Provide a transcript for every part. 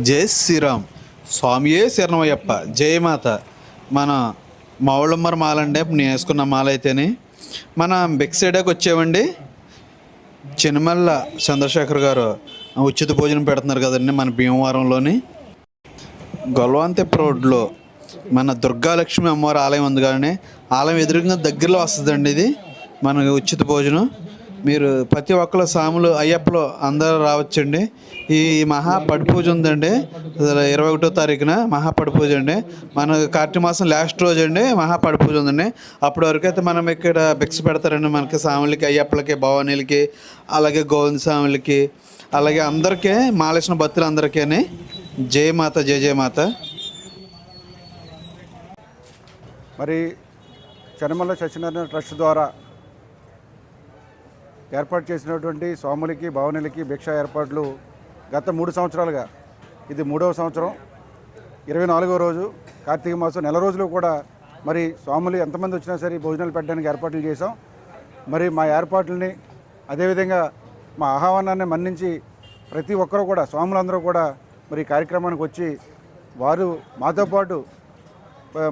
జై శ్రీరామ్. స్వామియే శరణమయ్యప్ప. జయమాత మన మావుళ్ళమ్మర మాల అండి నేను వేసుకున్న మాల అయితేనే మన బెక్ సైడ్కి వచ్చామండి. చినమల్ల చంద్రశేఖర్ గారు ఉచిత భోజనం పెడుతున్నారు కదండి మన భీమవరంలోని. గొల్వంతెప్ప రోడ్లో మన దుర్గాలక్ష్మి అమ్మవారి ఆలయం ఉంది కానీ ఆలయం ఎదురుగా దగ్గరలో వస్తుందండి ఇది. మన ఉచిత భోజనం. మీరు ప్రతి ఒక్కరు సాములు అయ్యప్పలో అందరూ రావచ్చండి. ఈ మహా పూజ ఉందండి ఇరవై ఒకటో తారీఖున మహాపడి పూజ అండి. మన కార్తీక మాసం లాస్ట్ రోజు అండి మహా పూజ ఉందండి. అప్పటి వరకు అయితే మనం ఇక్కడ బిక్స్ పెడతారండి మనకి సాములకి అయ్యప్పలకి భవానీలకి అలాగే గోవింద స్వాములకి అలాగే అందరికీ మాలేసిన భక్తులు అందరికీ జయ మాత జయ జయ మాత. మరి చనమల్ల సత్యనారాయణ ట్రస్ట్ ద్వారా ఏర్పాటు చేసినటువంటి స్వాములకి భవనులకి భిక్ష ఏర్పాట్లు గత మూడు సంవత్సరాలుగా. ఇది మూడవ సంవత్సరం. ఇరవై నాలుగో రోజు కార్తీక మాసం నెల రోజులు కూడా మరి స్వాములు ఎంతమంది వచ్చినా సరే భోజనాలు పెట్టడానికి ఏర్పాట్లు చేశాం. మరి మా ఏర్పాట్లని అదేవిధంగా మా ఆహ్వానాన్ని మన్నించి ప్రతి ఒక్కరూ కూడా స్వాములందరూ కూడా మరి కార్యక్రమానికి వచ్చి వారు మాతో పాటు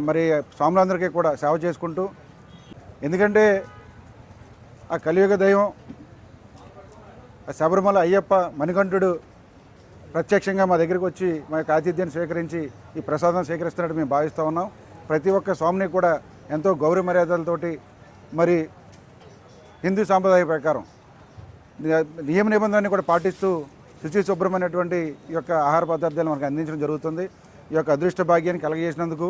మరి స్వాములందరికీ కూడా సేవ చేసుకుంటూ ఎందుకంటే ఆ కలియుగ దైవం శబరిమల అయ్యప్ప మణికంఠుడు ప్రత్యక్షంగా మా దగ్గరికి వచ్చి మా యొక్క ఆతిథ్యాన్ని స్వీకరించి ఈ ప్రసాదం స్వీకరిస్తున్నట్టు మేము భావిస్తూ ఉన్నాం. ప్రతి ఒక్క స్వామిని కూడా ఎంతో గౌరవ మర్యాదలతోటి మరి హిందూ సాంప్రదాయ ప్రకారం నియమ నిబంధనని కూడా పాటిస్తూ శుచి శుభ్రమైనటువంటి ఈ యొక్క ఆహార పదార్థాలు మనకు అందించడం జరుగుతుంది. ఈ యొక్క అదృష్ట భాగ్యాన్ని కలగజేసినందుకు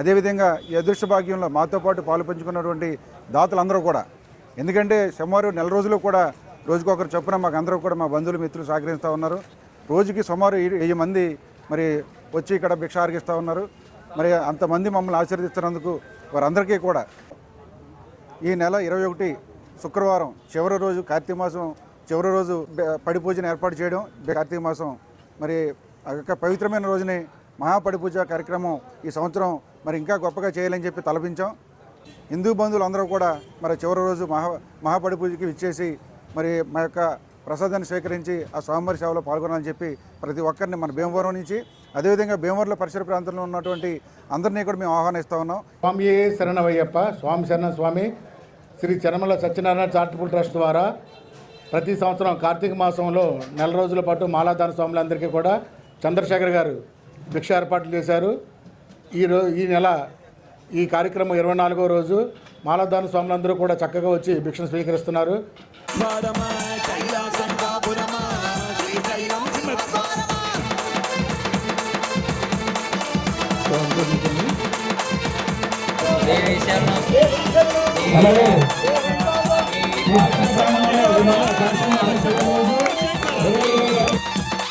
అదేవిధంగా ఈ అదృష్ట భాగ్యంలో మాతో పాటు పాలు పంచుకున్నటువంటి దాతలందరూ కూడా ఎందుకంటే సుమారు నెల రోజులు కూడా రోజుకొకరు చొప్పున మాకు అందరూ కూడా మా బంధువులు మిత్రులు సహకరిస్తూ ఉన్నారు. రోజుకి సుమారు ఈ- వెయ్యి మంది మరి వచ్చి ఇక్కడ భిక్ష ఆరగిస్తూ ఉన్నారు. మరి అంతమంది మమ్మల్ని ఆశీర్దిస్తున్నందుకు వారందరికీ కూడా ఈ నెల ఇరవై ఒకటి శుక్రవారం చివరి రోజు కార్తీక మాసం చివరి రోజు బె- పడి పూజను ఏర్పాటు చేయడం కార్తీక మాసం. మరి ఆ యొక్క పవిత్రమైన రోజుని మహాపడిపూజ కార్యక్రమం ఈ సంవత్సరం మరి ఇంకా గొప్పగా చేయాలని చెప్పి తలపించాం. హిందూ బంధువులు అందరూ కూడా మరి చివరి రోజు మహా మహాపడిపూజకి ఇచ్చేసి మరి మా యొక్క ప్రసాదాన్ని స్వీకరించి ఆ స్వామివారి సేవలో పాల్గొనాలని చెప్పి ప్రతి ఒక్కరిని మన భీమవరం నుంచి అదేవిధంగా భీమవరంలో పరిసర ప్రాంతంలో ఉన్నటువంటి అందరినీ కూడా మేము ఆహ్వానిస్తూ ఉన్నాం. స్వామి శరణవయ్యప్ప స్వామి శరణ స్వామి శ్రీ చనమల సత్యనారాయణ చారిటబుల్ ట్రస్ట్ ద్వారా ప్రతి సంవత్సరం కార్తీక మాసంలో నెల రోజుల పాటు మాలాదాన స్వాములందరికీ కూడా చంద్రశేఖర్ గారు భిక్ష ఏర్పాట్లు చేశారు. ఈ రో ఈ నెల ఈ కార్యక్రమం ఇరవై నాలుగో రోజు మాలాదాన స్వాములందరూ కూడా చక్కగా వచ్చి భిక్షను స్వీకరిస్తున్నారు.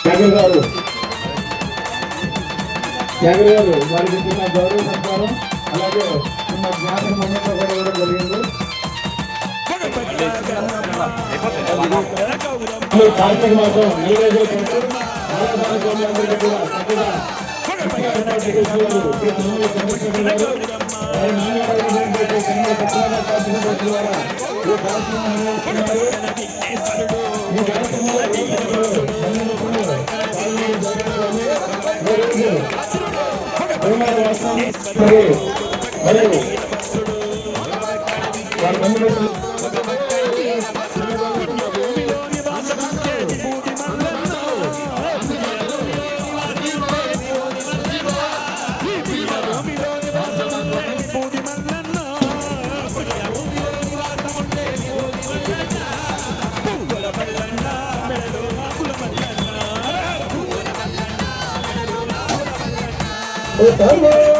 జగన్ గారు జగన్ గారు వారికి చిన్న గౌరవ సత్కారం అలాగే చిన్న జ్ఞాపక కూడా జరిగింది. ఈ కార్తీక మాసం నెల రోజుల పాటు Opa,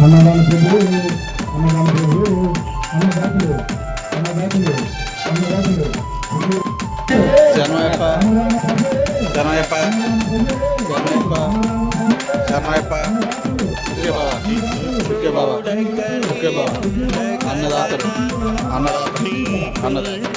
అన్నదాన ప్రభువు అన్నదాన ప్రభువు అన్నదాతలు అన్నదాతలు అన్నదాతలు శరణమయ్యప్ప శరణమయ్యప్ప శరణమయ్యప్ప శరణమయ్యప్ప ఓకే బాబా ఓకే బాబా ఓకే బాబా అన్నదాతలు అన్నదాతలు అన్నదాతలు